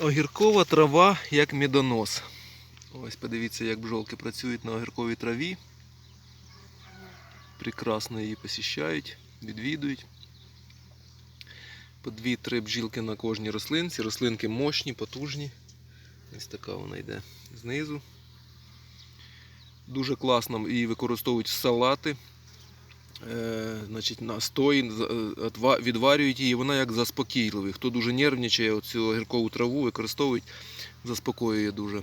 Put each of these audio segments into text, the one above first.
Огіркова трава як медонос. Ось подивіться, як бджолки працюють на огірковій траві. Прекрасно її посіщають, відвідують. По 2-3 бджілки на кожній рослинці. Рослинки мощні, потужні. Ось така вона йде знизу. Дуже класно її використовують в салати. Е, значить, настої, е, відварюють її, вона як заспокійливий. Хто дуже нервничає, оцю огіркову траву використовують, заспокоює дуже.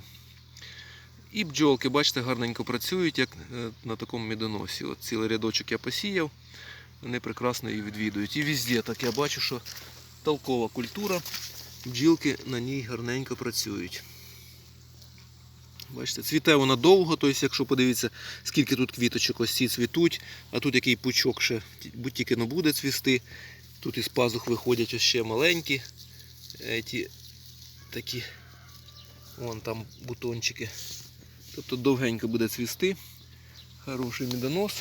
І бджолки, бачите, гарненько працюють, як е, на такому медоносі. От цілий рядочок я посіяв, вони прекрасно її відвідують. І везде так я бачу, що толкова культура, бджілки на ній гарненько працюють. Бачите, цвіте вона довго, тобто, якщо подивитися, скільки тут квіточок ось ці цвітуть, а тут який пучок ще будь тільки не буде цвісти. Тут із пазух виходять ще маленькі. Еті, такі вон там бутончики. Тобто довгенько буде цвісти. Хороший медонос.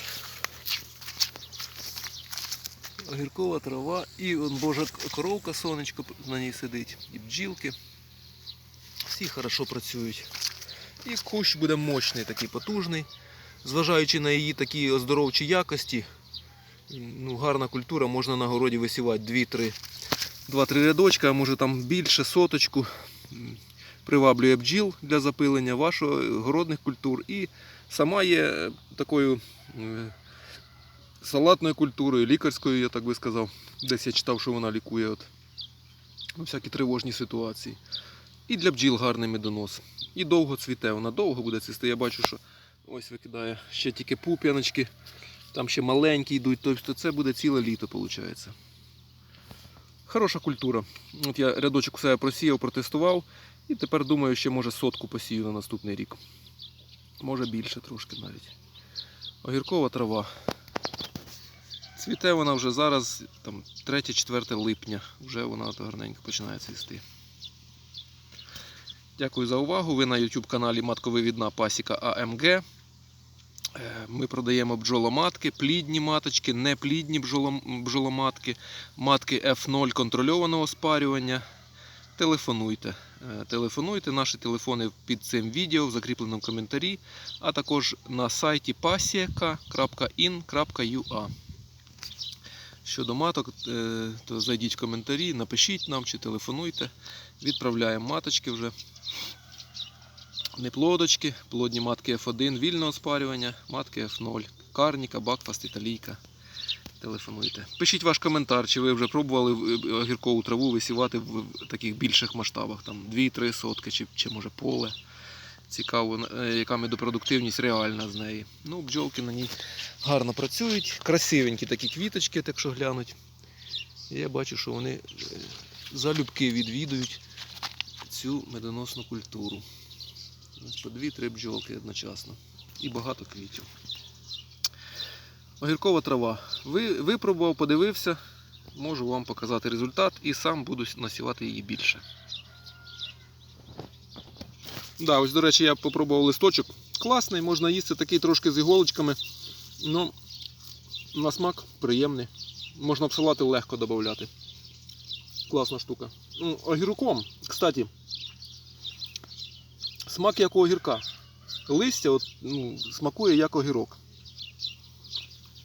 Огіркова трава і он божа коровка, сонечко на ній сидить, і бджілки. Всі хорошо працюють. І кущ буде мощний, такий потужний. Зважаючи на її такі оздоровчі якості, ну, гарна культура, можна на городі висівати 2-3 2-3 рядочка, а може там більше, соточку. Приваблює бджіл для запилення вашого городних культур. І сама є е, такою е, салатною культурою, лікарською, я так би сказав. Десь я читав, що вона лікує от, всякі тривожні ситуації. І для бджіл гарний медонос. І довго цвіте, вона довго буде цвісти. Я бачу, що ось викидає ще тільки пуп'яночки, там ще маленькі йдуть, тобто це буде ціле літо, виходить. Хороша культура. От я рядочок у себе просіяв, протестував. І тепер думаю, ще може сотку посію на наступний рік. Може більше трошки навіть. Огіркова трава. Цвіте вона вже зараз, там 3-4 липня. Вже вона гарненько починає цвісти. Дякую за увагу. Ви на YouTube каналі Матковивідна Пасіка АМГ. Е, Ми продаємо бджоломатки, плідні маточки, неплідні бджоломатки, матки F0 контрольованого спарювання. Телефонуйте. Е, Телефонуйте, наші телефони під цим відео в закріпленому коментарі, а також на сайті pasieka.in.ua. Щодо маток, е, то зайдіть в коментарі, напишіть нам чи телефонуйте. Відправляємо маточки вже. Неплодочки, плодні матки F1 вільного спарювання, матки F0, карніка, бакфаст, італійка. Телефонуйте. Пишіть ваш коментар, чи ви вже пробували е, огіркову траву висівати в таких більших масштабах, там 2-3 сотки, чи, чи може поле. Цікаво, е, яка медопродуктивність реальна з неї. Ну, бджолки на ній гарно працюють, красивенькі такі квіточки, так що глянуть. Я бачу, що вони е, залюбки відвідують цю медоносну культуру. По 2-3 бджолки одночасно. І багато квітів. Огіркова трава. Ви, випробував, подивився, можу вам показати результат і сам буду насівати її більше. Да, ось, до речі, я попробував листочок. Класний, можна їсти такий трошки з іголочками. Ну, на смак приємний. Можна в салати легко додати. Класна штука. Ну, огірком, кстати, смак як огірка. Листя от, ну, смакує як огірок.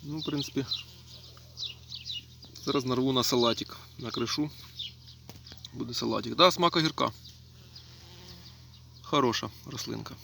Ну, в принципі, зараз нарву на салатик. Накришу. Буде салатик. Да, смак огірка. Хороша рослинка.